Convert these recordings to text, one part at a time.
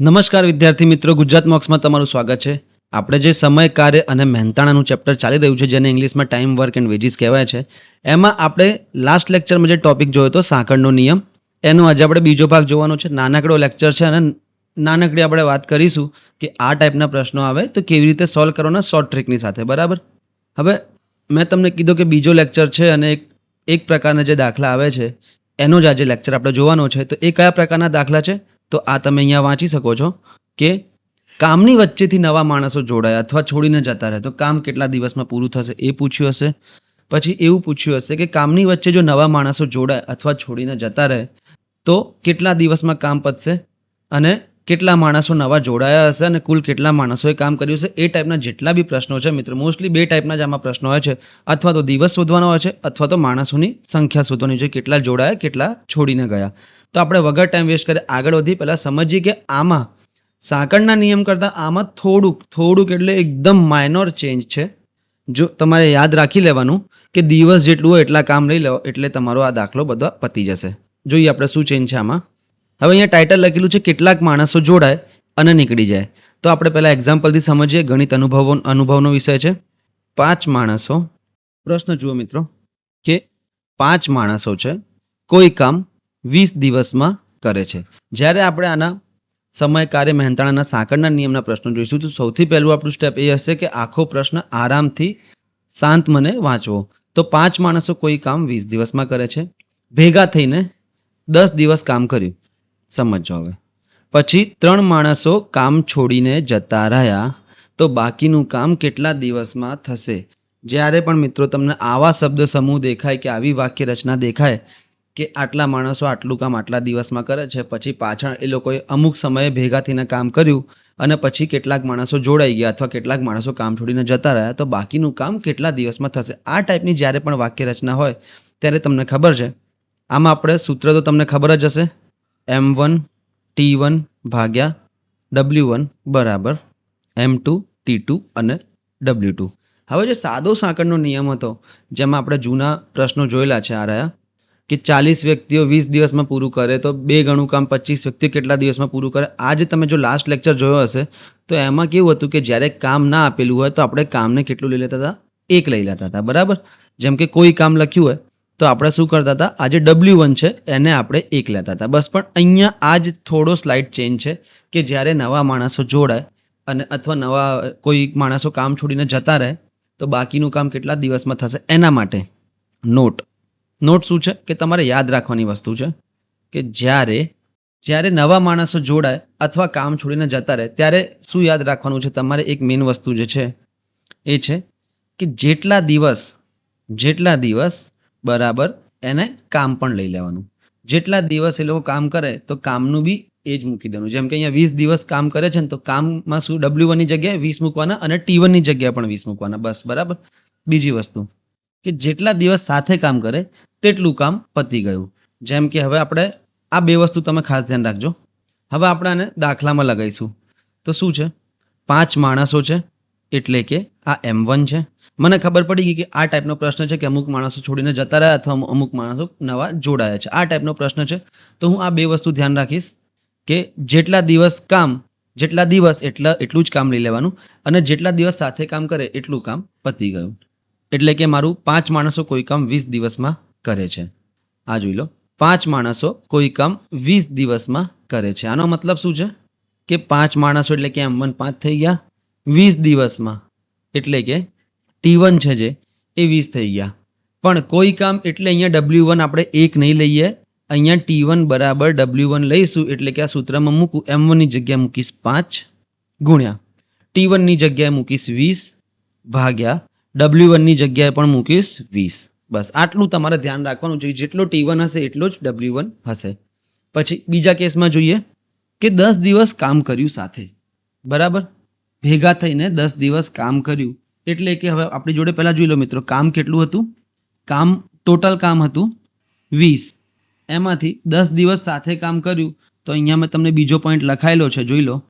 નમસ્કાર વિદ્યાર્થી મિત્રો, ગુજરાત મોક્સમાં તમારું સ્વાગત છે. આપણે જે સમય, કાર્ય અને મહેનતાણાનું ચેપ્ટર ચાલી રહ્યું છે, જેને ઇંગ્લિશમાં ટાઈમ, વર્ક એન્ડ વેજીસ કહેવાય છે, એમાં આપણે લાસ્ટ લેક્ચરમાં જે ટોપિક જોયો હતો, સાંકળનો નિયમ, એનો આજે આપણે બીજો ભાગ જોવાનો છે. નાનકડો લેક્ચર છે અને નાનકડી આપણે વાત કરીશું કે આ ટાઈપના પ્રશ્નો આવે તો કેવી રીતે સોલ્વ કરવાના શોર્ટ ટ્રિકની સાથે, બરાબર? હવે મેં તમને કીધું કે બીજો લેક્ચર છે અને એક એક પ્રકારના જે દાખલા આવે છે, એનો જ આજે લેક્ચર આપણે જોવાનો છે. તો એ કયા પ્રકારના દાખલા છે? તો આ તમે અહીંયા વાંચી શકો છો કે કામની વચ્ચેથી નવા માણસો જોડાયા અથવા છોડીને જતા રહે તો કામ કેટલા દિવસમાં પૂરું થશે એ પૂછ્યું હશે. પછી એવું પૂછ્યું હશે કે કામની વચ્ચે જો નવા માણસો જોડાય અથવા છોડીને જતા રહે, તો કેટલા દિવસમાં કામ પતશે અને કેટલા માણસો નવા જોડાયા હશે અને કુલ કેટલા માણસોએ કામ કર્યું હશે એ ટાઈપના જેટલા બી પ્રશ્નો છે મિત્રો. મોસ્ટલી બે ટાઈપના જ આમાં પ્રશ્નો હોય છે. અથવા તો દિવસ શોધવાનો હોય છે અથવા તો માણસોની સંખ્યા શોધવાની છે કેટલા જોડાયા, કેટલા છોડીને ગયા. તો આપણે વગર ટાઈમ વેસ્ટ કરી આગળ વધી પહેલાં સમજીએ કે આમાં સાંકળના નિયમ કરતાં આમાં થોડુંક થોડુંક એટલે એકદમ માઇનોર ચેન્જ છે. જો તમારે યાદ રાખી લેવાનું કે દિવસ જેટલું હોય એટલા કામ લઈ લો, એટલે તમારો આ દાખલો બધો પતી જશે. જોઈએ આપણે શું ચેન્જ છે આમાં. હવે અહીંયા ટાઇટલ લખેલું છે, કેટલાક માણસો જોડાય અને નીકળી જાય. તો આપણે પહેલાં એક્ઝામ્પલથી સમજીએ, ગણિત અનુભવો, અનુભવનો વિષય છે. પાંચ માણસો, પ્રશ્ન જુઓ મિત્રો, કે પાંચ માણસો છે, કોઈ કામ વીસ દિવસમાં કરે છે. જ્યારે આપણે આના સમય, કાર્ય, મહેનતાણાના સાંકળના નિયમના પ્રશ્નો જોઈશું, તો સૌથી પહેલું આપણું સ્ટેપ એ હશે કે આખો પ્રશ્ન આરામથી શાંત મને વાંચવો. તો પાંચ માણસો કોઈ કામ વીસ દિવસમાં કરે છે. ભેગા થઈને દસ દિવસ કામ કર્યું. સમજો હવે. પછી ત્રણ માણસો કામ છોડીને જતા રહ્યા, તો બાકીનું કામ કેટલા દિવસમાં થશે? જ્યારે પણ મિત્રો તમને આવા શબ્દ સમૂહ દેખાય કે આવી વાક્ય રચના દેખાય કે આટલા માણસો આટલું કામ આટલા દિવસમાં કરે છે, પછી પાછળ એ લોકોએ અમુક સમયે ભેગા થઈને કામ કર્યું અને પછી કેટલાક માણસો જોડાઈ ગયા અથવા કેટલાક માણસો કામ છોડીને જતા રહ્યા, તો બાકીનું કામ કેટલા દિવસમાં થશે? આ ટાઈપની જ્યારે પણ વાક્ય રચના હોય, ત્યારે તમને ખબર છે. આમાં આપણે સૂત્ર તો તમને ખબર જ હશે. એમ વન, ટી વન ભાગ્યા ડબલ્યુ વન બરાબર, એમ ટુ, ટી ટુ અને ડબલ્યુ ટુ. હવે જે સાદો સાંકળનો નિયમ હતો, જેમાં આપણે જૂના પ્રશ્નો જોયેલા છે આ રહ્યા કે ચાલીસ વ્યક્તિઓ વીસ દિવસમાં પૂરું કરે, તો બે ગણું કામ પચીસ વ્યક્તિઓ કેટલા દિવસમાં પૂરું કરે? આજે તમે જો લાસ્ટ લેક્ચર જોયો હશે, તો એમાં કેવું હતું કે જ્યારે કામ ના આપેલું હોય, તો આપણે કામને કેટલું લઈ લેતા હતા? એક લઈ લેતા હતા, બરાબર? જેમ કે કોઈ કામ લખ્યું હોય, તો આપણે શું કરતા હતા? આજે ડબલ્યુ વન છે, એને આપણે એક લેતા હતા. બસ, પણ અહીંયા આ જ થોડો સ્લાઇડ ચેન્જ છે કે જ્યારે નવા માણસો જોડાય અને અથવા નવા કોઈ માણસો કામ છોડીને જતા રહે, તો બાકીનું કામ કેટલા દિવસમાં થશે? એના માટે. નોટ નોટ શું છે? કે તમારે યાદ રાખવાની વસ્તુ છે કે જ્યારે જ્યારે નવા માણસો જોડાય અથવા કામ છોડીને જતા રહે, ત્યારે શું યાદ રાખવાનું છે? તમારે એક મેઇન વસ્તુ જે છે, એ છે કે જેટલા દિવસ જેટલા દિવસ બરાબર એને કામ પણ લઈ લેવાનું. જેટલા દિવસ એ લોકો કામ કરે, તો કામનું બી એ જ મૂકી દેવાનું. જેમ કે અહીંયા વીસ દિવસ કામ કરે છે ને, તો કામમાં શું? ડબલ્યુ વનની જગ્યાએ વીસ મૂકવાના અને ટી વનની જગ્યાએ પણ વીસ મૂકવાના. બસ, બરાબર? બીજી વસ્તુ. કે જેટલા દિવસ સાથે કામ કરે તેટલું કામ પતી ગયું. જેમ કે હવે આપણે આ બે વસ્તુ તમે ખાસ ધ્યાન રાખજો. હવે આપણે આને દાખલામાં લગાવીશું. તો શું છે? પાંચ માણસો છે, એટલે કે આ એમ વન છે. મને ખબર પડી ગઈ કે આ ટાઈપનો પ્રશ્ન છે કે અમુક માણસો છોડીને જતા રહ્યા અથવા અમુક માણસો નવા જોડાયા છે. આ ટાઈપનો પ્રશ્ન છે. તો હું આ બે વસ્તુ ધ્યાન રાખીશ કે જેટલા દિવસ કામ, જેટલા દિવસ એટલા એટલું જ કામ લઈ લેવાનું અને જેટલા દિવસ સાથે કામ કરે એટલું કામ પતી ગયું. એટલે કે મારું પાંચ માણસો કોઈ કામ વીસ દિવસમાં કરે છે. આ જોઈ લો. પાંચ માણસો કોઈ કામ વીસ દિવસમાં કરે છે. આનો મતલબ શું છે? કે પાંચ માણસો એટલે કે એમ વન પાંચ થઈ ગયા. વીસ દિવસમાં. એટલે કે ટી વન છે જે, એ વીસ થઈ ગયા. પણ કોઈ કામ એટલે અહીંયા ડબલ્યુ વન આપણે એક નહીં લઈએ. અહીંયા ટી વન બરાબર ડબલ્યુ વન લઈશું. એટલે કે આ સૂત્રમાં મૂકું એમ વનની જગ્યાએ મૂકીશ પાંચ ગુણ્યા. ટી વનની જગ્યાએ મૂકીશ વીસ ભાગ્યા ડબલ્યુ વનની જગ્યાએ પણ મૂકીશ વીસ. બસ, આટલું તમારે ધ્યાન રાખવાનું છે જેટલો ટી વન હશે એટલો જ ડબલ્યુ વન હશે. પછી બીજા કેસમાં જોઈએ કે દસ દિવસ કામ કર્યું સાથે. બરાબર? ભેગા થઈને દસ દિવસ કામ કર્યું. એટલે કે હવે આપણી જોડે પહેલાં જોઈ લો મિત્રો, કામ કેટલું હતું? કામ, ટોટલ કામ હતું વીસ. એમાંથી દસ દિવસ સાથે કામ કર્યું. તો અહીંયા મેં તમને બીજો પોઈન્ટ લખાયેલો છે, જોઈ લો,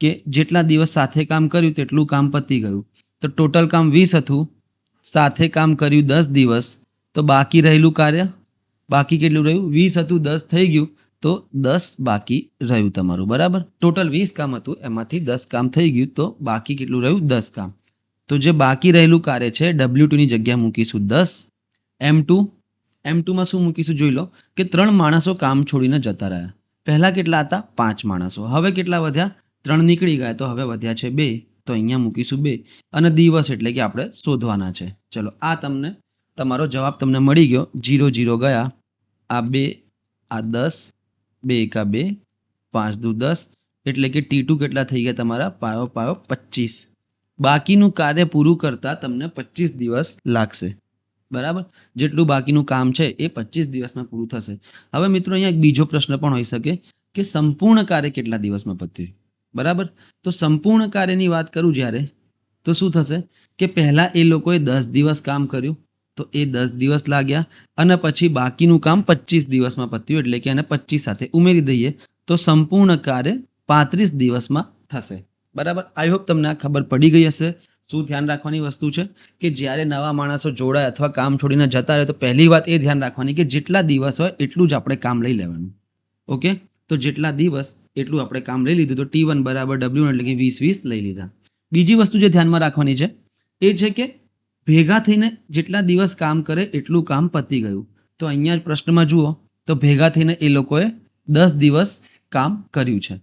કે જેટલા દિવસ સાથે કામ કર્યું તેટલું કામ પતી ગયું. તો ટોટલ કામ વીસ હતું, સાથે કામ કર્યું દસ દિવસ. તો બાકી રહેલું કાર્ય? બાકી કેટલું રહ્યું? વીસ હતું, દસ થઈ ગયું. તો દસ બાકી રહ્યું તમારું, બરાબર? ટોટલ વીસ કામ હતું, એમાંથી દસ કામ થઈ ગયું. તો બાકી કેટલું રહ્યું? દસ કામ. તો જે બાકી રહેલું કાર્ય છે ડબલ્યુ ટુની જગ્યા મૂકીશું દસ. એમ ટુ એમ ટુમાં શું મૂકીશું જોઈ લો, કે ત્રણ માણસો કામ છોડીને જતા રહ્યા. પહેલાં કેટલા હતા? પાંચ માણસો. હવે કેટલા વધ્યા? ત્રણ નીકળી ગયા, તો હવે વધ્યા છે બે. તો અહીંયા મૂકીશું બે. અને દિવસ એટલે કે આપણે શોધવાના છે. ચલો, આ તમને, તમારો જવાબ તમને મળી ગયો. જીરો જીરો ગયા. આ બે, આ દસ, બે એકા બે, પાંચ દુ દસ, એટલે કે ટી ટુ કેટલા થઈ ગયા તમારા? પાયો પાયો પચીસ બાકીનું કાર્ય પૂરું કરતાં તમને પચીસ દિવસ લાગશે. બરાબર? જેટલું બાકીનું કામ છે એ પચીસ દિવસમાં પૂરું થશે. હવે મિત્રો, અહીંયા એક બીજો પ્રશ્ન પણ હોઈ શકે કે સંપૂર્ણ કાર્ય કેટલા દિવસમાં પત્યું? બરાબર? તો સંપૂર્ણ કાર્યની વાત કરું જ્યારે, તો શું થશે? કે પહેલાં એ લોકોએ દસ દિવસ કામ કર્યું, તો એ દસ દિવસ લાગ્યા અને પછી બાકીનું કામ પચીસ દિવસમાં પત્યું, એટલે કે એને પચીસ સાથે ઉમેરી દઈએ, તો સંપૂર્ણ કાર્ય પાંત્રીસ દિવસમાં થશે. બરાબર? આઈ હોપ તમને આ ખબર પડી ગઈ હશે. શું ધ્યાન રાખવાની વસ્તુ છે? કે જ્યારે નવા માણસો જોડાય અથવા કામ છોડીને જતા રહે, તો પહેલી વાત એ ધ્યાન રાખવાની કે જેટલા દિવસ હોય એટલું જ આપણે કામ લઈ લેવાનું. ઓકે તો જેટલા દિવસ એટલું આપણે કામ લઈ લીધું. તો ટી વન બરાબર ડબલ્યુ એટલે કે વીસ વીસ લઈ લીધા. બીજી વસ્તુ જે ધ્યાનમાં રાખવાની છે, એ છે કે ભેગા થઈને જેટલા દિવસ કામ કરે એટલું કામ પતી ગયું. તો અહીંયા પ્રશ્નમાં જુઓ, તો ભેગા થઈને એ લોકોએ દસ દિવસ કામ કર્યું છે.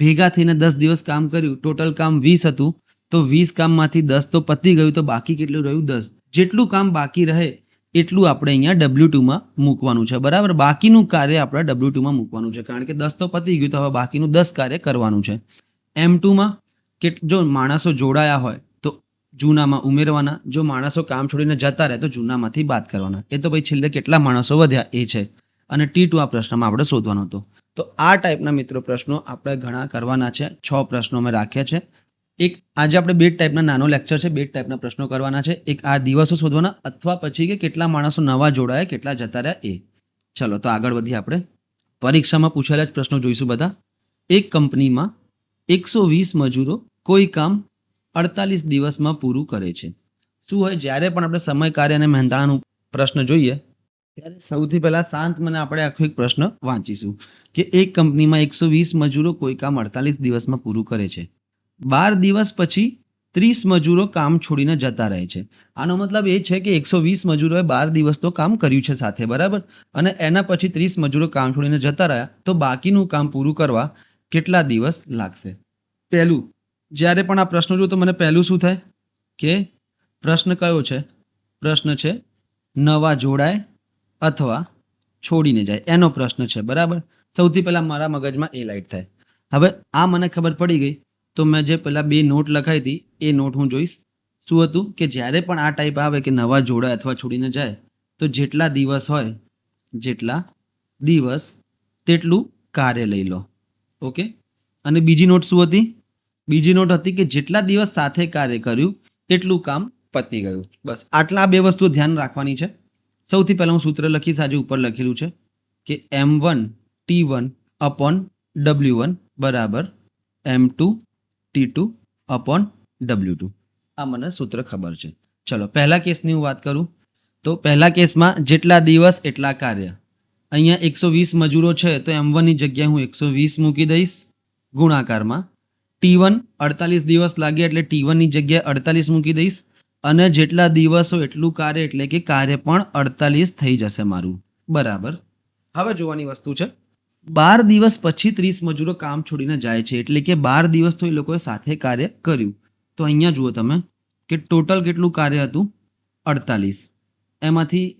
ભેગા થઈને દસ દિવસ કામ કર્યું, ટોટલ કામ વીસ હતું, તો વીસ કામમાંથી દસ તો પતી ગયું, તો બાકી કેટલું રહ્યું? દસ. જેટલું કામ બાકી રહે એટલું આપણે અહીંયા ડબલ્યુ ટુમાં મૂકવાનું છે, બરાબર? બાકીનું કાર્ય આપણે ડબલ્યુ ટુમાં મૂકવાનું છે, કારણ કે દસ તો પતી ગયું, તો હવે બાકીનું દસ કાર્ય કરવાનું છે. એમ ટુમાં કે જો માણસો જોડાયા હોય, તો જૂનામાં ઉમેરવાના, જો માણસો કામ છોડીને જતા રહે, તો જૂનામાંથી બાદ કરવાના. એ તો ભાઈ છેલ્લે કેટલા માણસો વધ્યા, એ છે. અને ટી ટુ આ પ્રશ્નમાં આપણે શોધવાનો હતો. તો આ ટાઈપના મિત્રો પ્રશ્નો આપણે ઘણા કરવાના છે, છ પ્રશ્નો મેં રાખ્યા છે. એક, આજે આપણે બે ટાઈપના નાનો લેક્ચર છે, બે ટાઈપના પ્રશ્નો કરવાના છે. એક, આ દિવસો શોધવાના અથવા પછી કે કેટલા માણસો નવા જોડાયા, કેટલા જતા રહ્યા એ. ચલો, તો આગળ વધીએ આપણે. પરીક્ષામાં પૂછેલા જ પ્રશ્નો જોઈશું બધા. એક કંપનીમાં એકસો વીસ મજૂરો કોઈ કામ અડતાલીસ દિવસમાં પૂરું કરે છે. શું હોય? જ્યારે પણ આપણે સમય, કાર્ય અને મહેનતાણાનું પ્રશ્ન જોઈએ, ત્યારે સૌથી પહેલાં શાંત મને આપણે આખો એક પ્રશ્ન વાંચીશું. કે એક કંપનીમાં એકસો વીસ મજૂરો કોઈ કામ અડતાલીસ દિવસમાં પૂરું કરે છે. બાર દિવસ પછી ત્રીસ મજૂરો કામ છોડીને જતા રહે છે. આનો મતલબ એ છે કે એકસો વીસ મજૂરોએ બાર દિવસ તો કામ કર્યું છે સાથે, બરાબર? અને એના પછી ત્રીસ મજૂરો કામ છોડીને જતા રહ્યા, તો બાકીનું કામ પૂરું કરવા કેટલા દિવસ લાગશે? પહેલું, જ્યારે પણ આ પ્રશ્ન જોયું તો મને પહેલું શું થાય? કે પ્રશ્ન કયો છે? પ્રશ્ન છે, નવા જોડાય અથવા છોડીને જાય. એનો પ્રશ્ન છે, બરાબર? સૌથી પહેલાં મારા મગજમાં એ લાઇટ થાય. હવે આ મને ખબર પડી ગઈ તો મેં જે પહેલાં બે નોટ લખાઈ હતી, એ નોટ હું જોઈશ. શું હતું કે જ્યારે પણ આ ટાઈપ આવે કે નવા જોડાય અથવા છોડીને જાય, તો જેટલા દિવસ હોય, જેટલા દિવસ તેટલું કાર્ય લઈ લો. ઓકે? અને બીજી નોટ શું હતી? બીજી નોટ હતી કે જેટલા દિવસ સાથે કાર્ય કર્યું એટલું કામ પતી ગયું. બસ, આટલા બે વસ્તુઓ ધ્યાન રાખવાની છે. સૌથી પહેલાં હું સૂત્ર લખીશ, આજે ઉપર લખેલું છે કે M one T one upon W one બરાબર M two T two upon W two આ મને સૂત્ર ખબર છે. ચલો, પહેલા કેસની હું વાત કરું. તો પહેલા કેસમાં જેટલા દિવસ, એટલા કાર્ય. અહીંયા એકસો વીસ મજૂરો છે, તો એમ વનની જગ્યાએ હું એકસો વીસ મૂકી દઈશ. ગુણાકારમાં ટી વન અડતાલીસ દિવસ લાગે એટલે ટી વનની જગ્યાએ અડતાલીસ મૂકી દઈશ. અને જેટલા દિવસો, એટલું કાર્ય એટલે કે કાર્ય પણ અડતાલીસ થઈ જશે મારું. બરાબર? હવે જોવાની વસ્તુ છે. બાર દિવસ પછી ત્રીસ મજૂરો કામ છોડીને જાય છે. એટલે કે બાર દિવસ તો એ લોકોએ સાથે કાર્ય કર્યું. તો અહીંયા જુઓ તમે કે ટોટલ કેટલું કાર્ય હતું? અડતાલીસ. એમાંથી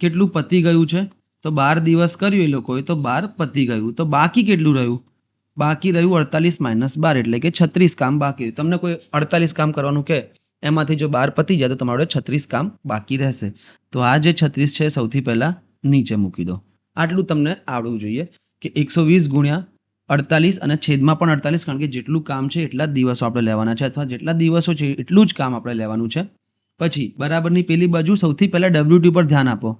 કેટલું પતી ગયું છે? તો બાર દિવસ કર્યું એ લોકોએ, તો બાર પતી ગયું. તો બાકી કેટલું રહ્યું? બાકી રહ્યું અડતાલીસ માઇનસ બાર, એટલે કે છત્રીસ કામ બાકી તમને કોઈ અડતાલીસ કામ કરવાનું કે એમાંથી જો બાર પતી જાય તો તમારે છત્રીસ કામ બાકી રહેશે. તો આ જે છત્રીસ છે સૌથી પહેલાં નીચે મૂકી દો. આટલું તમને આવડવું જોઈએ. કે એકસો વીસ ગુણ્યા અડતાલીસ અને છેદમાં પણ અડતાલીસ, કારણ કે જેટલું કામ છે એટલા જ દિવસો આપણે લેવાના છે, અથવા જેટલા દિવસો છે એટલું જ કામ આપણે લેવાનું છે. પછી, બરાબરની પેલી બાજુ સૌથી પહેલાં ડબલ્યુ પર ધ્યાન આપો,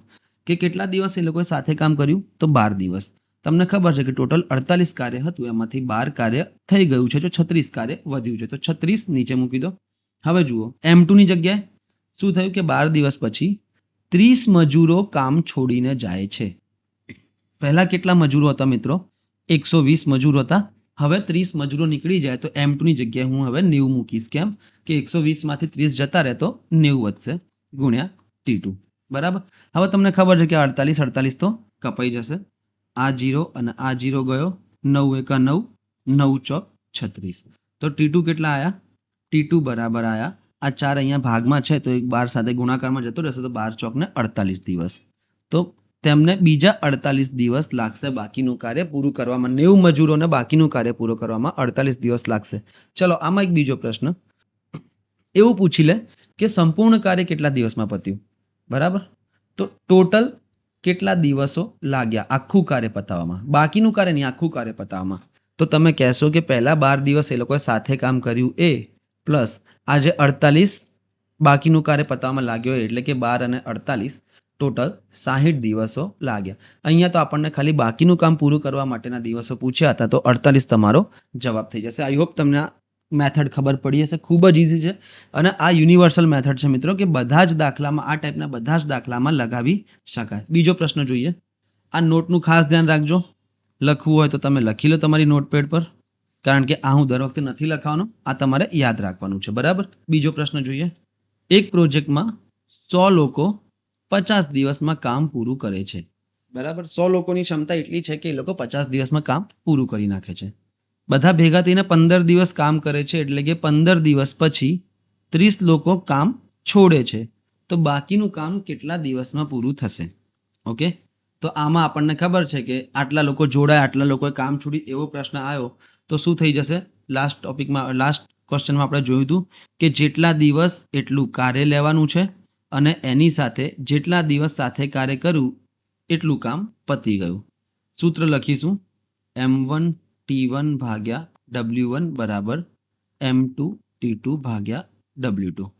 કે કેટલા દિવસ એ લોકોએ સાથે કામ કર્યું? તો બાર દિવસ. તમને ખબર છે કે ટોટલ અડતાલીસ કાર્ય હતું, એમાંથી બાર કાર્ય થઈ ગયું છે તો છત્રીસ કાર્ય વધ્યું છે, તો છત્રીસ નીચે મૂકી દો. હવે જુઓ એમ ટુની જગ્યાએ શું થયું કે બાર દિવસ પછી ત્રીસ મજૂરો કામ છોડીને જાય છે. પહેલાં કેટલા મજૂરો હતા મિત્રો? એકસો વીસ મજૂરો હતા. હવે ત્રીસ મજૂરો નીકળી જાય તો એમ ટુની જગ્યાએ હું હવે નેવું મૂકીશ. કેમ? કે એકસો વીસમાંથી ત્રીસ જતા રહે તો નેવું વધશે. ગુણ્યા ટી ટુ બરાબર? હવે તમને ખબર છે કે અડતાલીસ અડતાલીસ તો કપાઈ જશે. આ જીરો અને આ જીરો ગયો. નવ એકા નવ નવ ચોક છત્રીસ. તો ટી ટુ કેટલા આવ્યા ટી ટુ બરાબર આવ્યા આ ચાર અહીંયા ભાગમાં છે તો એક બાર સાથે ગુણાકારમાં જતો રહેશે તો બાર ચોકને અડતાલીસ દિવસ. તો તેમને બીજા અડતાલીસ દિવસ લાગશે બાકીનું કાર્ય પૂરું કરવામાં. નેવું મજૂરોને બાકીનું કાર્ય પૂરું કરવામાં અડતાલીસ દિવસ લાગશે. ચલો, આમાં એક બીજો પ્રશ્ન. એવું પૂછી લે કે સંપૂર્ણ કાર્ય કેટલા દિવસમાં પત્યું? બરાબર? તો ટોટલ કેટલા દિવસો લાગ્યા આખું કાર્ય પતાવવામાં બાકીનું કાર્ય નહીં, આખું કાર્ય પતાવવામાં તો તમે કહેશો કે પહેલાં બાર દિવસ એ લોકોએ સાથે કામ કર્યું એ, પ્લસ આજે અડતાલીસ બાકીનું કાર્ય પતાવવામાં લાગ્યો એટલે કે બાર અને અડતાલીસ ટોટલ સાહીઠ દિવસો લાગ્યા. અહીંયા તો આપણને ખાલી બાકીનું કામ પૂરું કરવા માટેના દિવસો પૂછ્યા હતા, તો અડતાલીસ તમારો જવાબ થઈ જશે. આઈ હોપ તમને મેથડ ખબર પડી હશે. ખૂબ જ ઇઝી છે. અને આ યુનિવર્સલ મેથડ છે મિત્રો, કે બધા જ દાખલામાં, આ ટાઈપના બધા જ દાખલામાં લગાવી શકાય. બીજો પ્રશ્ન જોઈએ. આ નોટનું ખાસ ધ્યાન રાખજો. લખવું હોય તો તમે લખી લો તમારી નોટપેડ પર. કારણ કે આ હું દર વખતે નથી લખાવાનો. આ તમારે યાદ રાખવાનું છે. બરાબર? બીજો પ્રશ્ન જોઈએ. એક પ્રોજેક્ટમાં સો લોકો પચાસ દિવસમાં કામ પૂરું કરે છે. બરાબર? સો લોકોની ક્ષમતા એટલી છે કે એ લોકો પચાસ દિવસમાં કામ પૂરું કરી નાખે છે. બધા ભેગા થઈને પંદર દિવસ કામ કરે છે એટલે કે પંદર દિવસ પછી ત્રીસ લોકો કામ છોડે છે. તો બાકીનું કામ કેટલા દિવસમાં પૂરું થશે? ઓકે? તો આમાં આપણને ખબર છે કે આટલા લોકો જોડાય, આટલા લોકોએ કામ છોડી એવો પ્રશ્ન આવ્યો, તો શું થઈ જશે? લાસ્ટ ટોપિકમાં લાસ્ટ ક્વેશ્ચનમાં આપણે જોયું હતું કે જેટલા દિવસ એટલું કાર્ય લેવાનું છે અને એની સાથે જેટલા દિવસ સાથે કાર્ય કર્યું, એટલું કામ પતી ગયું. સૂત્ર લખીશું. એમ વન ટી વન ભાગ્યા ડબલ્યુ વન બરાબર એમ ટુ ટી ટુ ભાગ્યા ડબલ્યુ ટુ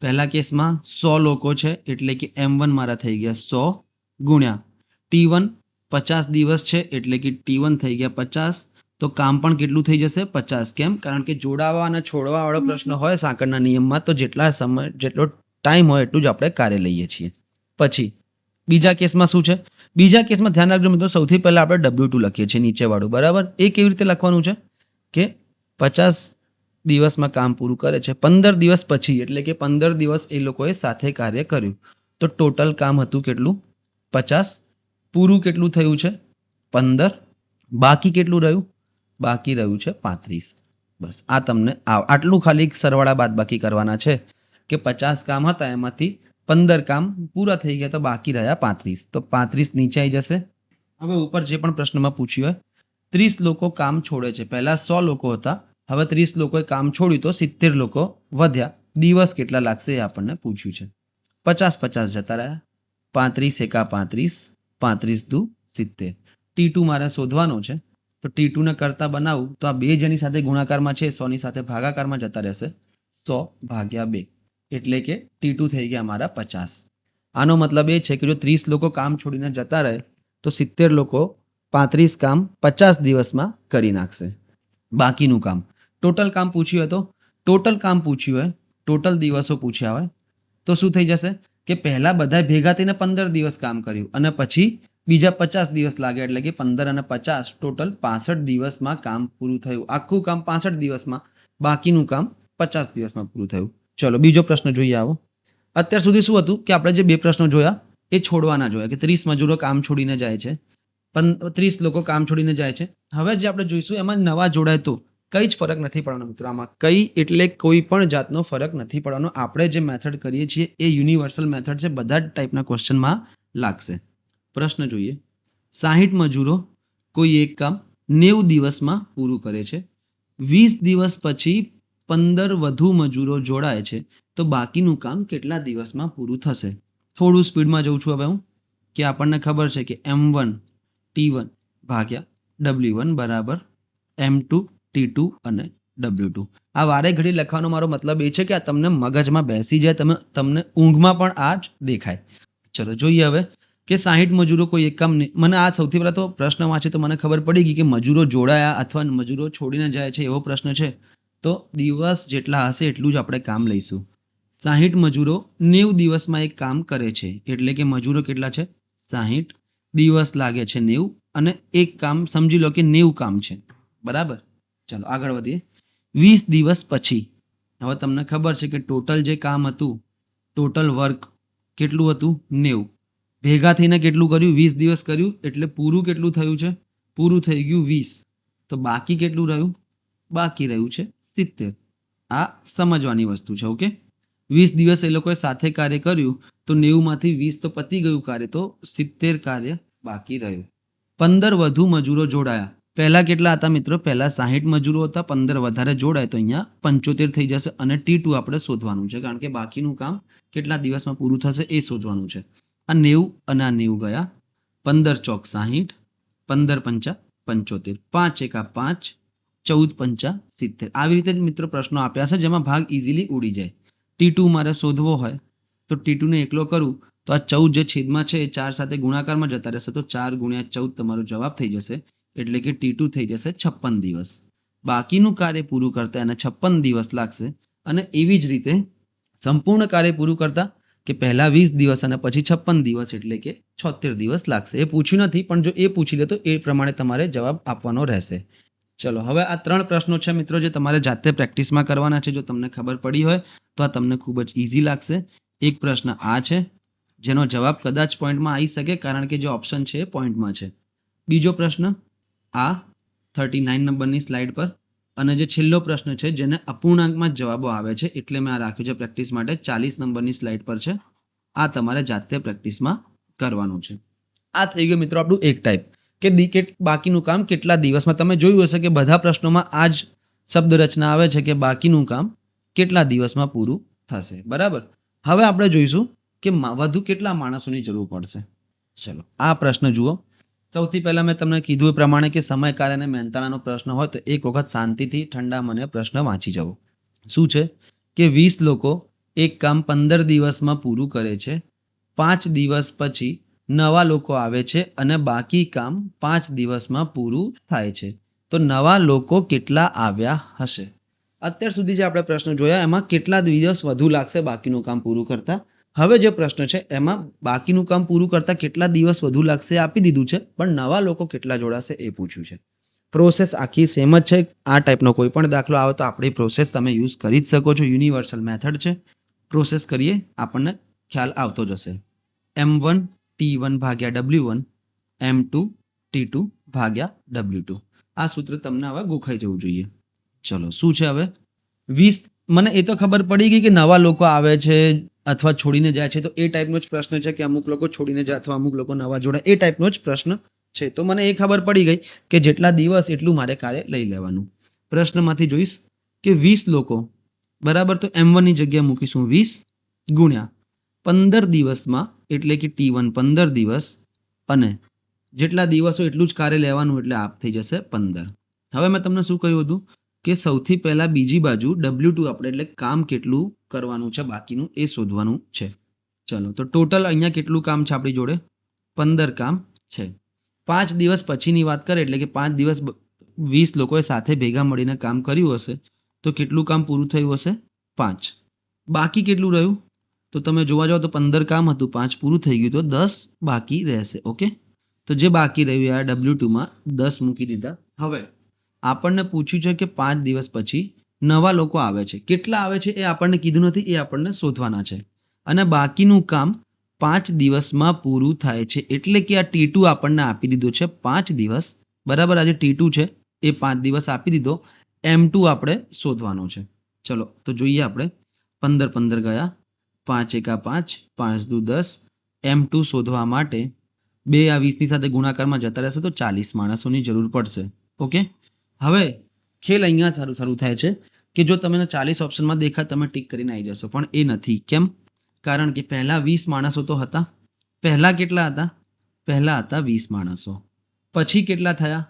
પહેલા કેસમાં સો લોકો છે, એટલે કે એમ વન મારા થઈ ગયા સો ગુણ્યા. ટી વન પચાસ દિવસ છે, એટલે કે ટી વન થઈ ગયા પચાસ. તો કામ પણ કેટલું થઈ જશે? પચાસ. કેમ? કારણ કે જોડાવા અને છોડવાવાળો પ્રશ્ન હોય સાંકળના નિયમમાં, તો જેટલા સમય, જેટલો ટાઈમ હોય એટલું જ આપણે કાર્ય લઈએ છીએ. પછી, બીજા કેસમાં શું છે? બીજા કેસમાં ધ્યાન રાખજો મિત્રો, સૌથી પહેલાં આપણે ડબલ્યુ ટુ લખીએ છીએ નીચેવાળું, બરાબર? એ કેવી રીતે લખવાનું છે? કે પચાસ દિવસમાં કામ પૂરું કરે છે, પંદર દિવસ પછી, એટલે કે પંદર દિવસ એ લોકોએ સાથે કાર્ય કર્યું. તો ટોટલ કામ હતું કેટલું? પચાસ. પૂરું કેટલું થયું છે? પંદર. બાકી કેટલું રહ્યું? બાકી રહ્યું છે પાંત્રીસ. બસ, આ તમને આટલું ખાલી સરવાળા બાદ બાકી કરવાના છે. કે પચાસ કામ હતા એમાંથી પંદર કામ પૂરા થઈ ગયા તો બાકી રહ્યા પાંત્રીસ. તો પાંત્રીસ નીચે આવી જશે. હવે ઉપર જે પણ પ્રશ્નમાં પૂછ્યું હોય, ત્રીસ લોકો કામ છોડે છે. પહેલાં સો લોકો હતા, હવે ત્રીસ લોકોએ કામ છોડ્યું તો સિત્તેર લોકો વધ્યા. દિવસ કેટલા લાગશે એ આપણને પૂછ્યું છે. પચાસ પચાસ જતા રહ્યા. પાંત્રીસ એકા પાંત્રીસ પાંત્રીસ દુ સિત્તેર. ટી ટુ મારે શોધવાનો છે. તો ટી ટુને કરતા બનાવું તો આ બે જેની સાથે ગુણાકારમાં છે, સોની સાથે ભાગાકારમાં જતા રહેશે. સો ભાગ્યા બે. એટલે કે ટી ટુ થઈ ગયા અમારા પચાસ. આનો મતલબ એ છે કે જો ત્રીસ લોકો કામ છોડીને જતા રહે, તો સિત્તેર લોકો પાંત્રીસ કામ પચાસ દિવસમાં કરી નાખશે. બાકીનું કામ. ટોટલ કામ પૂછ્યું હોય તો? ટોટલ કામ પૂછ્યું હોય ટોટલ દિવસો પૂછ્યા હોય, તો શું થઈ જશે? કે પહેલાં બધા ભેગા થઈને પંદર દિવસ કામ કર્યું અને પછી બીજા પચાસ દિવસ લાગે એટલે કે પંદર અને પચાસ ટોટલ પાસઠ દિવસમાં કામ પૂરું થયું. આખું કામ પાસઠ દિવસમાં, બાકીનું કામ પચાસ દિવસમાં પૂરું થયું. ચલો, બીજો પ્રશ્ન જોઈએ આવો. અત્યાર સુધી શું હતું કે આપણે જે બે પ્રશ્નો જોયા, એ છોડવાના જોયા કે ત્રીસ મજૂરો કામ છોડીને જાય છે પણ ત્રીસ લોકો કામ છોડીને જાય છે. હવે જે આપણે જોઈશું એમાં નવા જોડાય તો કંઈ જ ફરક નથી પડવાનો મિત્રો આમાં. કંઈ એટલે કોઈ પણ જાતનો ફરક નથી પડવાનો. આપણે જે મેથડ કરીએ છીએ એ યુનિવર્સલ મેથડ છે. બધા જ ટાઈપના ક્વેશ્ચનમાં લાગશે. પ્રશ્ન જોઈએ. સાહીઠ મજૂરો કોઈ એક કામ નેવું દિવસમાં પૂરું કરે છે. વીસ દિવસ પછી પંદર વધુ મજૂરો જોડાય છે, તો બાકીનું કામ કેટલા દિવસમાં પૂરું થશે? થોડું સ્પીડમાં જઉં છું હવે હું, કે આપણને ખબર છે કે એમ વન ટી વન ભાગ્યા ડબલ્યુ વન બરાબર એમ ટુ ટી ટુ અને ડબલ્યુ ટુ. આ વારે ઘડી લખવાનો મારો મતલબ એ છે કે આ તમને મગજમાં બેસી જાય, તમે, તમને ઊંઘમાં પણ આ જ દેખાય. ચલો જોઈએ હવે કે સાહીઠ મજૂરો કોઈ એક કામ નહીં. મને આ સૌથી પહેલાં તો પ્રશ્ન વાંચે તો મને ખબર પડી ગઈ કે મજૂરો જોડાયા અથવા મજૂરો છોડીને જાય છે એવો પ્રશ્ન છે. તો દિવસ જેટલા હશે એટલું જ આપણે કામ લઈશું. સાહીઠ મજૂરો નેવ દિવસમાં એક કામ કરે છે. એટલે કે મજૂરો કેટલા છે? સાહીઠ. દિવસ લાગે છે નેવું અને એક કામ સમજી લો કે નેવું કામ છે. બરાબર? ચલો, આગળ વધીએ. વીસ દિવસ પછી. હવે તમને ખબર છે કે ટોટલ જે કામ હતું, ટોટલ વર્ક કેટલું હતું? નેવું. ભેગા થઈને કેટલું કર્યું? વીસ દિવસ કર્યું? એટલે પૂરું કેટલું થયું છે? પૂરું થઈ ગયું વીસ. તો બાકી કેટલું રહ્યું? બાકી રહ્યું છે સિત્તેર આ સમજવાની વસ્તુ છે ઓકે વીસ દિવસ એ લોકોએ સાથે કાર્ય કર્યું, તો નેવુંમાંથી વીસ તો પતી ગયું કાર્ય, તો સિત્તેર કાર્ય બાકી રહ્યું. પંદર વધુ મજૂરો જોડાયા. પહેલા કેટલા હતા મિત્રો? પહેલા સાહીઠ મજૂરો હતા, પંદર વધારે જોડાય તો અહીંયા પંચોતેર થઈ જશે અને ટી ટુ આપણે શોધવાનું છે, કારણ કે બાકીનું કામ કેટલા દિવસમાં પૂરું થશે એ શોધવાનું છે. આ નેવું અને આ નેવું ગયા. પંદર ચોક સાહીઠ, પંદર પંચા પંચોતેર. પાંચ એકા પાંચ ચૌદ પંચા સિત્તેર. આવી રીતે મિત્રો પ્રશ્નો આપ્યા છે, જેમાં ભાગ ઇઝીલી ઉડી જાય. ટી ટુ મારે શોધવો હોય તો ટી ટુને એકલો કરું, તો આ ચૌદ જે છેદમાં છે એ ચાર સાથે ગુણાકારમાં જતા રહેશે, તો ચાર ગુણ્યા ચૌદ તમારો જવાબ થઈ જશે, એટલે કે ટી ટુ થઈ જશે છપ્પન દિવસ. બાકીનું કાર્ય પૂરું કરતા એને છપ્પન દિવસ લાગશે, અને એવી જ રીતે સંપૂર્ણ કાર્ય પૂરું કરતા કે પહેલા વીસ દિવસ અને પછી છપ્પન દિવસ એટલે કે છોતેર દિવસ લાગશે. એ પૂછ્યું નથી, પણ જો એ પૂછી લે તો એ પ્રમાણે તમારે જવાબ આપવાનો રહેશે. ચલો, હવે આ ત્રણ પ્રશ્નો છે મિત્રો જે તમારે જાતે પ્રેક્ટિસમાં કરવાના છે, જો તમને ખબર પડી હોય, તો આ તમને ખૂબ જ ઇઝી લાગશે. એક પ્રશ્ન આ છે, જેનો જવાબ કદાચ પોઈન્ટમાં આવી શકે, કારણ કે જે ઓપ્શન છે એ પોઈન્ટમાં છે. બીજો પ્રશ્ન, આ થર્ટી નાઇન નંબરની સ્લાઇડ પર, અને જે છેલ્લો પ્રશ્ન છે, જેને અપૂર્ણાંકમાં જવાબો આવે છે, એટલે મેં આ રાખ્યું છે પ્રેક્ટિસ માટે ચાલીસ નંબરની સ્લાઇડ પર છે. આ તમારે જાતે પ્રેક્ટિસમાં કરવાનું છે. આ થઈ ગયું મિત્રો આપણું એક ટાઈપ કે દી બાકીનું કામ કેટલા દિવસમાં? તમે જોયું હશે કે બધા પ્રશ્નોમાં આ જ શબ્દ રચના આવે છે કે બાકીનું કામ કેટલા દિવસમાં પૂરું થશે. બરાબર? હવે આપણે જોઈશું કે વધુ કેટલા માણસોની જરૂર પડશે. ચલો, આ પ્રશ્ન જુઓ. સૌથી પહેલાં મેં તમને કીધું એ પ્રમાણે કે સમયકાળ અને મહેનતાણાનો પ્રશ્ન હોય તો એક વખત શાંતિથી, ઠંડા મને પ્રશ્ન વાંચી જવો. શું છે? કે વીસ લોકો એક કામ પંદર દિવસમાં પૂરું કરે છે. પાંચ દિવસ પછી નવા લોકો આવે છે અને બાકી કામ પાંચ દિવસમાં પૂરું થાય છે. તો નવા લોકો કેટલા આવ્યા હશે? અત્યાર સુધી જે આપણે પ્રશ્ન જોયા, એમાં કેટલા દિવસ વધુ લાગશે બાકીનું કામ પૂરું કરતા? હવે જે પ્રશ્ન છે, એમાં બાકીનું કામ પૂરું કરતા કેટલા દિવસ વધુ લાગશે આપી દીધું છે, પણ નવા લોકો કેટલા જોડાશે એ પૂછ્યું છે. પ્રોસેસ આખી સેમ જ છે. આ ટાઈપનો કોઈ પણ દાખલો આવે તો આપણી પ્રોસેસ તમે યુઝ કરી જ શકો છો. યુનિવર્સલ મેથડ છે. પ્રોસેસ કરીએ, આપણને ખ્યાલ આવતો જશે. એમ વન ટી વન ભાગ્યા W one M two T two ભાગ્યા ડબલ્યુ ટુ આ સૂત્ર તમને હવે ગોખાઈ જવું જોઈએ. ચલો, શું છે હવે? વીસ, મને એ તો ખબર પડી ગઈ કે નવા લોકો આવે છે અથવા છોડીને જાય છે. તો એ ટાઈપનો જ પ્રશ્ન છે કે અમુક લોકો છોડીને જાય અથવા અમુક લોકો નવા જોડે. એ ટાઈપનો જ પ્રશ્ન છે. તો મને એ ખબર પડી ગઈ કે જેટલા દિવસ એટલું મારે કાર્ય લઈ લેવાનું. પ્રશ્નમાંથી જોઈશ કે વીસ લોકો, બરાબર? તો એમ વનની જગ્યાએ મૂકીશું વીસ ગુણ્યા પંદર દિવસમાં એટલે કે ટી વન પંદર દિવસ અને જેટલા દિવસો એટલું જ કાર્ય લેવાનું એટલે આપ થઈ જશે પંદર. હવે મેં તમને શું કહ્યું હતું? કે સૌથી પહેલાં બીજી બાજુ ડબલ્યુ ટુ આપણે એટલે કામ કેટલું કરવાનું છે, બાકીનું એ શોધવાનું છે. ચલો, તો ટોટલ અહીંયા કેટલું કામ છે આપણી જોડે? પંદર કામ છે. પાંચ દિવસ પછીની વાત કરે એટલે કે પાંચ દિવસ વીસ લોકોએ સાથે ભેગા મળીને કામ કર્યું હશે, તો કેટલું કામ પૂરું થયું હશે? પાંચ. બાકી કેટલું રહ્યું? તો તમે જોવા જાઓ તો પંદર કામ હતું, પાંચ પૂરું થઈ ગયું, તો દસ બાકી રહેશે, ઓકે? તો જે બાકી રહ્યું આ ડબલ્યુ ટુમાં દસ મૂકી દીધા. હવે, આપણને પૂછ્યું છે કે પાંચ દિવસ પછી નવા લોકો આવે છે. કેટલા આવે છે એ આપણને કીધું નથી, એ આપણને શોધવાના છે. અને બાકીનું કામ પાંચ દિવસમાં પૂરું થાય છે. એટલે કે આ ટી ટુ આપણને આપી દીધું છે પાંચ દિવસ. બરાબર, આજે ટી ટુ છે, એ પાંચ દિવસ આપી દીધો. એમ ટુ આપણે શોધવાનો છે. ચલો, તો જોઈએ આપણે. પંદર પંદર ગયા. પાંચ એકા પાંચ પાંચ દુ દસ, એમ ટુ શોધવા માટે બે આ વીસની સાથે ગુણાકારમાં જતા રહેશે તો ચાલીસ માણસોની જરૂર પડશે. ઓકે? હવે ખેલ અહીંયા સારું સારું થાય છે કે જો તમને ચાલીસ ઓપ્શનમાં દેખાય તમે ટીક કરીને આવી જશો, પણ એ નથી. કેમ? કારણ કે પહેલાં વીસ માણસો તો હતા. પહેલાં કેટલા હતા? પહેલાં હતા વીસ માણસો. પછી કેટલા થયા?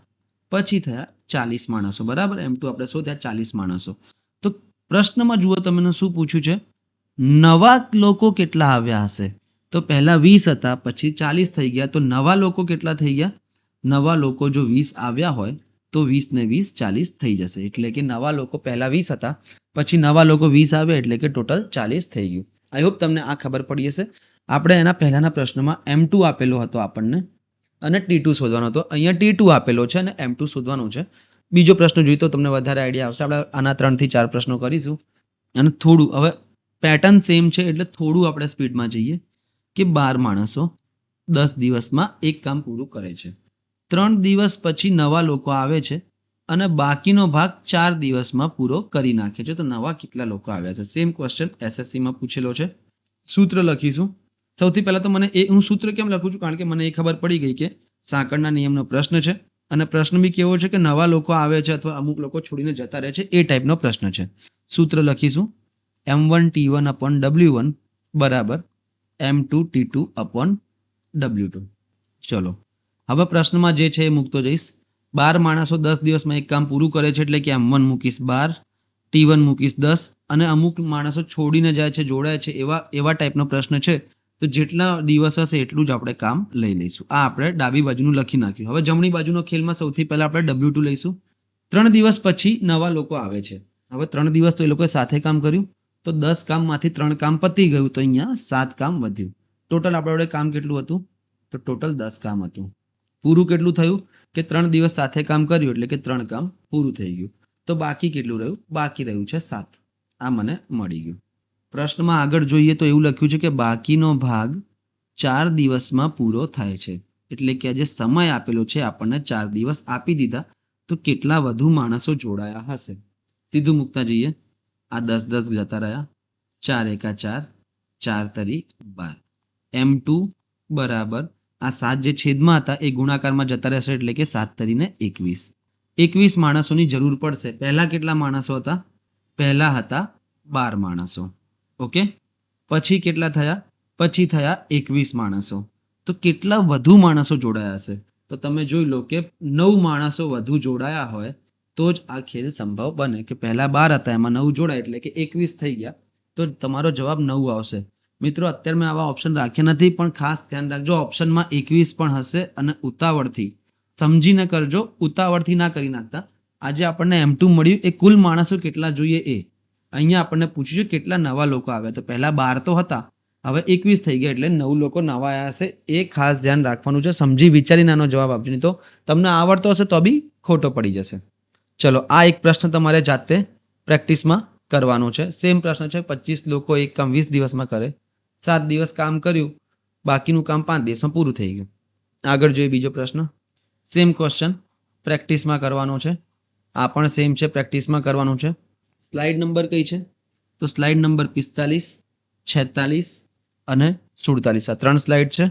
પછી થયા ચાલીસ માણસો. બરાબર? એમ ટુ આપણે શોધ્યા ચાલીસ માણસો. તો પ્રશ્નમાં જુઓ તમને શું પૂછ્યું છે? નવા લોકો કેટલા આવ્યા હશે? તો પહેલાં વીસ હતા, પછી ચાલીસ થઈ ગયા. તો નવા લોકો કેટલા થઈ ગયા? નવા લોકો જો વીસ આવ્યા હોય, તો વીસ ને વીસ ચાલીસ થઈ જશે. એટલે કે નવા લોકો પહેલાં વીસ હતા, પછી નવા લોકો વીસ આવે એટલે કે ટોટલ ચાલીસ થઈ ગયું. આઈ હોપ તમને આ ખબર પડી હશે. આપણે એના પહેલાંના પ્રશ્નમાં એમ ટુ આપેલો હતો આપણને, અને ટી ટુ શોધવાનો હતો. અહીંયા ટી ટુ આપેલો છે અને એમ ટુ શોધવાનું છે. બીજો પ્રશ્ન જોઈએ તો તમને વધારે આઈડિયા આવશે. આપણે આના ત્રણથી ચાર પ્રશ્નો કરીશું. અને થોડું, હવે પેટર્ન સેમ છે એટલે થોડું આપણે સ્પીડમાં જઈએ કે બાર માણસો દસ દિવસમાં એક કામ પૂરું કરે છે. ત્રણ દિવસ પછી નવા લોકો આવે છે અને બાકીનો ભાગ ચાર દિવસમાં પૂરો કરી નાખે છે. તો નવા કેટલા લોકો આવ્યા છે? સેમ ક્વેશ્ચન એસએસસીમાં પૂછેલો છે. સૂત્ર લખીશું. સૌથી પહેલાં તો મને એ, હું સૂત્ર કેમ લખું છું? કારણ કે મને એ ખબર પડી ગઈ કે સાંકળના નિયમનો પ્રશ્ન છે અને પ્રશ્ન બી કેવો છે કે નવા લોકો આવે છે અથવા અમુક લોકો છોડીને જતા રહે છે એ ટાઈપનો પ્રશ્ન છે. સૂત્ર લખીશું. M one T one upon W one બરાબર M two T two upon W two ચલો, હવે પ્રશ્નમાં જે છે એ મૂકતો જઈશ. બાર માણસો દસ દિવસમાં એક કામ પૂરું કરે છે એટલે કે એમ વન મૂકીશ બાર ટી વન મૂકીશ દસ, અને અમુક માણસો છોડીને જાય છે, જોડાય છે, એવા એવા ટાઈપનો પ્રશ્ન છે. તો જેટલા દિવસ હશે એટલું જ આપણે કામ લઈ લઈશું. આ આપણે ડાબી બાજુનું લખી નાખ્યું. હવે જમણી બાજુનો ખેલમાં સૌથી પહેલાં આપણે ડબલ્યુ ટુ લઈશું. ત્રણ દિવસ પછી નવા લોકો આવે છે. હવે ત્રણ દિવસ તો એ લોકોએ સાથે કામ કર્યું. તો દસ કામમાંથી ત્રણ કામ પતી ગયું તો અહીંયા સાત કામ વધ્યું. ટોટલ આપણે જોડે કામ કેટલું હતું? તો ટોટલ દસ કામ હતું. પૂરું કેટલું થયું? કે ત્રણ દિવસ સાથે કામ કર્યું એટલે કે ત્રણ કામ પૂરું થઈ ગયું. તો બાકી કેટલું રહ્યું? બાકી રહ્યું છે સાત. આ મને મળી ગયું. પ્રશ્નમાં આગળ જોઈએ તો એવું લખ્યું છે કે બાકીનો ભાગ ચાર દિવસમાં પૂરો થાય છે. એટલે કે જે સમય આપેલો છે, આપણને ચાર દિવસ આપી દીધા. તો કેટલા વધુ માણસો જોડાયા હશે? સીધું મૂકતા જઈએ આ દસ દસ જતા રહ્યા. ચાર એકા ચાર ચાર તરી બાર. એમ ટુ બરાબર. આ સાત જે છેદમાં હતા એ ગુણાકારમાં જતા રહેશે એટલે કે સાત તરીને એકવીસ. એકવીસ માણસોની જરૂર પડશે. પહેલા કેટલા માણસો હતા? પહેલા હતા બાર માણસો. ઓકે? પછી કેટલા થયા? પછી થયા એકવીસ માણસો. તો કેટલા વધુ માણસો જોડાયા હશે? તો તમે જોઈ લો કે નવ માણસો વધુ જોડાયા હોય તો જ આ ખેલ સંભવ બને કે પહેલા બાર હતા, એમાં નવ જોડાય એટલે કે એકવીસ થઈ ગયા. તો તમારો જવાબ નવ આવશે. મિત્રો, અત્યારે મેં આવા ઓપ્શન રાખ્યા નથી, પણ ખાસ ધ્યાન રાખજો ઓપ્શનમાં એકવીસ પણ હશે અને ઉતાવળથી. સમજીને કરજો, ઉતાવળથી ના કરી નાખતા. આજે આપણને એમ ટુ મળ્યું એ કુલ માણસો કેટલા જોઈએ એ. અહીંયા આપણને પૂછ્યું કેટલા નવા લોકો આવ્યા. તો પહેલાં બાર તો હતા, હવે એકવીસ થઈ ગયા એટલે નવ લોકો નવા આવ્યા હશે એ ખાસ ધ્યાન રાખવાનું છે. સમજી વિચારીને આનો જવાબ આપજો. નહીં તો તમને આવડતો હશે તો બી ખોટો પડી જશે. ચલો, આ એક પ્રશ્ન તમારે જાતે પ્રેક્ટિસમાં કરવાનો છે. સેમ પ્રશ્ન છે, પચીસ લોકો એક કામ વીસ દિવસમાં કરે. સાત દિવસ કામ કર્યું, બાકીનું કામ પાંચ દિવસમાં પૂરું થઈ ગયું. આગળ જોઈએ બીજો પ્રશ્ન. સેમ ક્વેશ્ચન પ્રેક્ટિસમાં કરવાનો છે. આ પણ સેમ છે, પ્રેક્ટિસમાં કરવાનું છે. સ્લાઇડ નંબર કઈ છે? તો સ્લાઇડ નંબર પિસ્તાલીસ, છેતાલીસ અને સુડતાલીસ. આ ત્રણ સ્લાઇડ છે.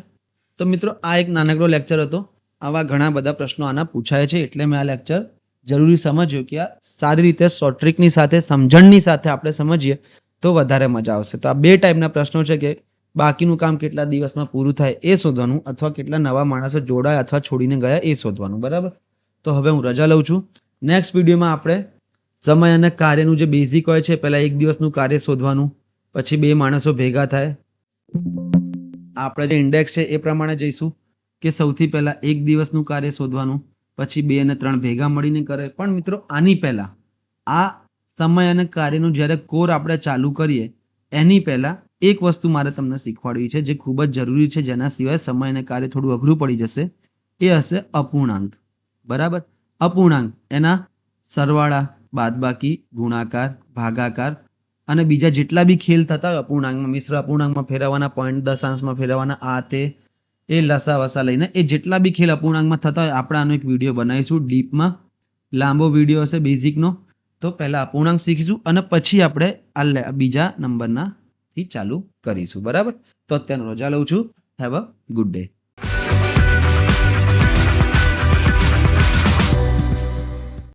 તો મિત્રો, આ એક નાનકડો લેક્ચર હતો. આવા ઘણા બધા પ્રશ્નો આના પૂછાય છે, એટલે મેં આ લેક્ચર જરૂરી સમજ્યો કે આ સારી રીતે શોર્ટ સાથે, સમજણની સાથે આપણે સમજીએ તો વધારે મજા આવશે. તો આ બે ટાઈપના પ્રશ્નો છે કે બાકીનું કામ કેટલા દિવસમાં પૂરું થાય એ શોધવાનું અથવા કેટલા નવા માણસો જોડાયા અથવા છોડીને ગયા એ શોધવાનું, બરાબર? તો હવે હું રજા લઉં છું. નેક્સ્ટ વિડીયોમાં આપણે સમય અને કાર્યનું જે બેઝિક હોય છે, પહેલાં એક દિવસનું કાર્ય શોધવાનું, પછી બે માણસો ભેગા થાય. આપણે જે ઇન્ડેક્સ છે એ પ્રમાણે જઈશું કે સૌથી પહેલાં એક દિવસનું કાર્ય શોધવાનું પછી બે અને ત્રણ ભેગા મળીને કરે. પણ મિત્રો, આની પહેલાં, આ સમય અને કાર્યનું જ્યારે કોર આપણે ચાલુ કરીએ, એની પહેલાં એક વસ્તુ મારે તમને શીખવાડવી છે, જે ખૂબ જ જરૂરી છે, જેના સિવાય સમય અને કાર્ય થોડું અઘરું પડી જશે. એ હશે અપૂર્ણાંક. બરાબર? અપૂર્ણાંક. એના સરવાળા, બાદબાકી, ગુણાકાર, ભાગાકાર અને બીજા જેટલા બી ખેલ થતા હોય, અપૂર્ણાંકમાં, મિશ્ર અપૂર્ણાંકમાં ફેરવવાના પોઈન્ટ દશાંશમાં ફેરવવાના, આ તે એ લસા વસા લઈને એ જેટલા બી ખેલ અપૂર્ણાંકમાં થતા હોય, આપણે આનો એક વીડિયો બનાવીશું ડીપમાં. લાંબો વીડિયો હશે બેઝિકનો તો પહેલાં અપૂર્ણાંક શીખીશું અને પછી આપણે આ બીજા નંબરના થી ચાલુ કરીશું. બરાબર? તો અત્યારનો રજા લઉં છું. Have a good day